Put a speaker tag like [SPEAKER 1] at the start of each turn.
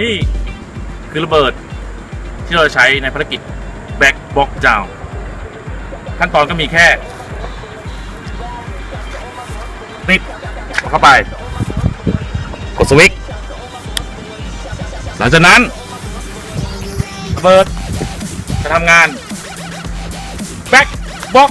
[SPEAKER 1] นี่ คือระเบิดที่ เราใช้ในภารกิจ แบ็กบ็อกจาวขั้นตอนก็มีแค่ติดเข้าไป กด สวิตช์หลังจากนั้นระเบิดจะทำงาน
[SPEAKER 2] แบ็
[SPEAKER 3] กบ็อก